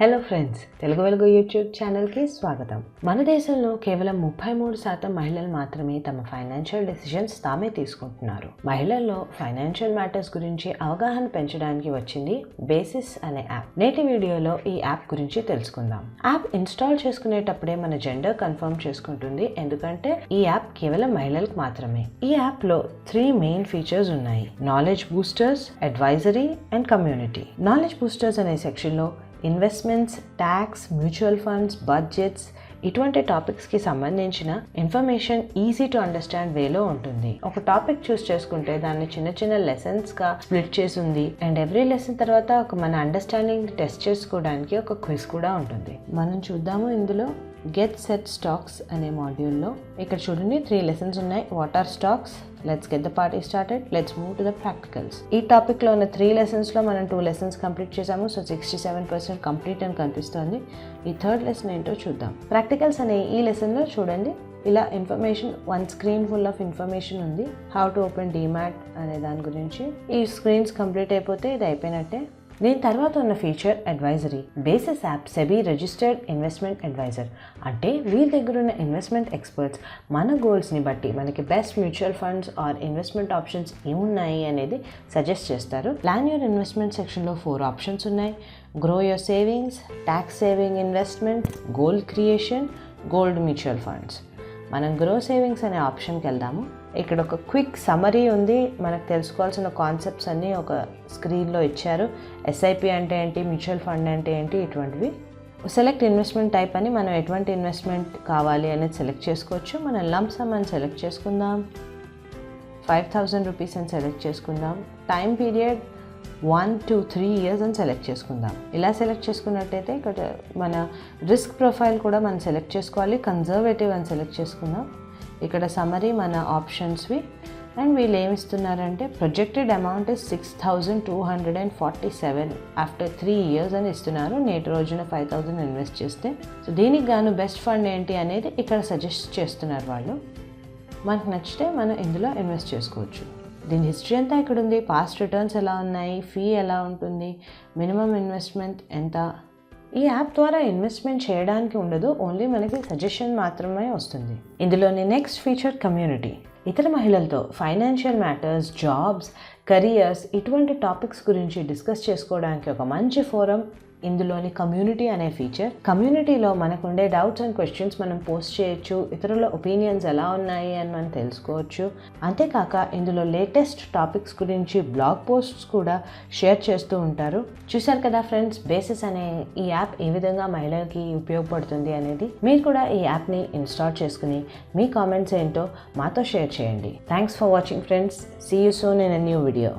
Hello friends Telugu వెలుగు YouTube ఛానల్కి స్వాగతం. మన దేశంలో కేవలం ముప్పై మూడు శాతం మహిళలు మాత్రమే తమ ఫైనాన్షియల్ డెసిషన్స్ తామే తీసుకుంటున్నారు. మహిళల్లో ఫైనాన్షియల్ మ్యాటర్స్ గురించి అవగాహన పెంచడానికి వచ్చింది బేసిస్ అనే యాప్ నేటి వీడియోలో ఈ యాప్ గురించి తెలుసుకుందాం. యాప్ ఇన్స్టాల్ చేసుకునేటప్పుడే మన జెండర్ కన్ఫర్మ్ చేసుకుంటుంది. ఎందుకంటే ఈ యాప్ కేవలం మహిళలకు మాత్రమే. ఈ యాప్లో త్రీ మెయిన్ ఫీచర్స్ ఉన్నాయి. Knowledge boosters advisory and community knowledge boosters అనే సెక్షన్లో investments tax mutual funds budgets ఇటువంటి టాపిక్స్కి సంబంధించిన ఇన్ఫర్మేషన్ ఈజీ టు అండర్స్టాండ్ వేలో ఉంటుంది. ఒక టాపిక్ చూస్ చేసుకుంటే దాన్ని చిన్న చిన్న లెసన్స్గా స్ప్లిట్ చేసి ఉంది. అండ్ ఎవ్రీ లెసన్ తర్వాత ఒక మన అండర్స్టాండింగ్ టెస్ట్ చేసుకోవడానికి ఒక క్విజ్ కూడా ఉంటుంది. మనం చూద్దాము ఇందులో గెట్ సెట్ స్టాక్స్ అనే మాడ్యూల్లో ఇక్కడ చూడండి త్రీ లెసన్స్ ఉన్నాయి. What are stocks let's get the party started let's move to the practicals ఈ టాపిక్లో ఉన్న త్రీ లెసన్స్లో మనం టూ లెసన్స్ కంప్లీట్ చేసాము so sixty seven percent complete అని కనిపిస్తోంది. ఈ థర్డ్ లెసన్ ఏంటో చూద్దాం. ప్రాక్టికల్స్ అనే ఈ లెసన్లో చూడండి. ఇలా information one screen full of information ఉంది. హౌ టు ఓపెన్ డీమ్యాట్ అనే దాని గురించి. ఈ స్క్రీన్స్ కంప్లీట్ అయిపోతే ఇది అయిపోయినట్టే. దీని తర్వాత ఉన్న feature advisory basis app SEBI registered investment advisor అంటే వీళ్ళ దగ్గర ఉన్న ఇన్వెస్ట్మెంట్ ఎక్స్పర్ట్స్ మన గోల్స్ని బట్టి మనకి best mutual funds or investment options ఏమున్నాయి అనేది సజెస్ట్ చేస్తారు. ప్లాన్ యువర్ ఇన్వెస్ట్మెంట్ సెక్షన్లో ఫోర్ ఆప్షన్స్ ఉన్నాయి. Grow your savings tax saving investment gold creation gold mutual funds మనం గ్రో సేవింగ్స్ అనే ఆప్షన్కి వెళ్దాము. ఇక్కడ ఒక క్విక్ సమరీ ఉంది. మనకు తెలుసుకోవాల్సిన కాన్సెప్ట్స్ అన్నీ ఒక స్క్రీన్లో ఇచ్చారు. ఎస్ఐపి అంటే ఏంటి? మ్యూచువల్ ఫండ్ అంటే ఏంటి? ఇటువంటివి. సెలెక్ట్ ఇన్వెస్ట్మెంట్ టైప్ అని మనం ఎటువంటి ఇన్వెస్ట్మెంట్ కావాలి అనేది సెలెక్ట్ చేసుకోవచ్చు. మనం లంప్సమ్ అని సెలెక్ట్ చేసుకుందాం. ఫైవ్ థౌజండ్ రూపీస్ అని సెలెక్ట్ చేసుకుందాం. Time period one to three years అని సెలెక్ట్ చేసుకుందాం. ఇలా సెలెక్ట్ చేసుకున్నట్టయితే ఇక్కడ మన రిస్క్ ప్రొఫైల్ కూడా మనం సెలెక్ట్ చేసుకోవాలి. కన్జర్వేటివ్ అని సెలెక్ట్ చేసుకుందాం. ఇక్కడ సమరీ మన ఆప్షన్స్వి. అండ్ వీళ్ళు ఏమిస్తున్నారంటే projected amount is six thousand two hundred and forty seven after three years అని ఇస్తున్నారు. నేటి రోజున ఫైవ్ థౌజండ్ ఇన్వెస్ట్ చేస్తే. సో దీనికి గాను బెస్ట్ ఫండ్ ఏంటి అనేది ఇక్కడ సజెస్ట్ చేస్తున్నారు వాళ్ళు. మనకు నచ్చితే మనం ఇందులో ఇన్వెస్ట్ చేసుకోవచ్చు. దీని హిస్టరీ అంతా ఇక్కడ ఉంది పాస్ట్ రిటర్న్స్ ఎలా ఉన్నాయి? ఫీ ఎలా ఉంటుంది? మినిమం ఇన్వెస్ట్మెంట్ ఎంత? ఈ యాప్ ద్వారా ఇన్వెస్ట్మెంట్ చేయడానికి ఉండదు ఓన్లీ మనకి సజెషన్ మాత్రమే వస్తుంది. ఇందులోని నెక్స్ట్ ఫీచర్ కమ్యూనిటీ ఇతర మహిళలతో ఫైనాన్షియల్ మ్యాటర్స్ జాబ్స్ కెరియర్స్ ఇటువంటి టాపిక్స్ గురించి డిస్కస్ చేసుకోవడానికి ఒక మంచి ఫోరం ఇందులోని కమ్యూనిటీ అనే ఫీచర్ కమ్యూనిటీలో మనకు ఉండే డౌట్స్ అండ్ క్వశ్చన్స్ మనం పోస్ట్ చేయొచ్చు ఇతరుల ఒపీనియన్స్ ఎలా ఉన్నాయి అని మనం తెలుసుకోవచ్చు. అంతేకాక ఇందులో లేటెస్ట్ టాపిక్స్ గురించి బ్లాగ్ పోస్ట్స్ కూడా షేర్ చేస్తూ ఉంటారు. చూశారు కదా ఫ్రెండ్స్ బేసిస్ అనే ఈ యాప్ ఏ విధంగా మహిళలకి ఉపయోగపడుతుంది అనేది? మీరు కూడా ఈ యాప్ని ఇన్స్టాల్ చేసుకుని మీ కామెంట్స్ ఏంటో మాతో షేర్ చేయండి. Thanks for watching friends see you soon in a new video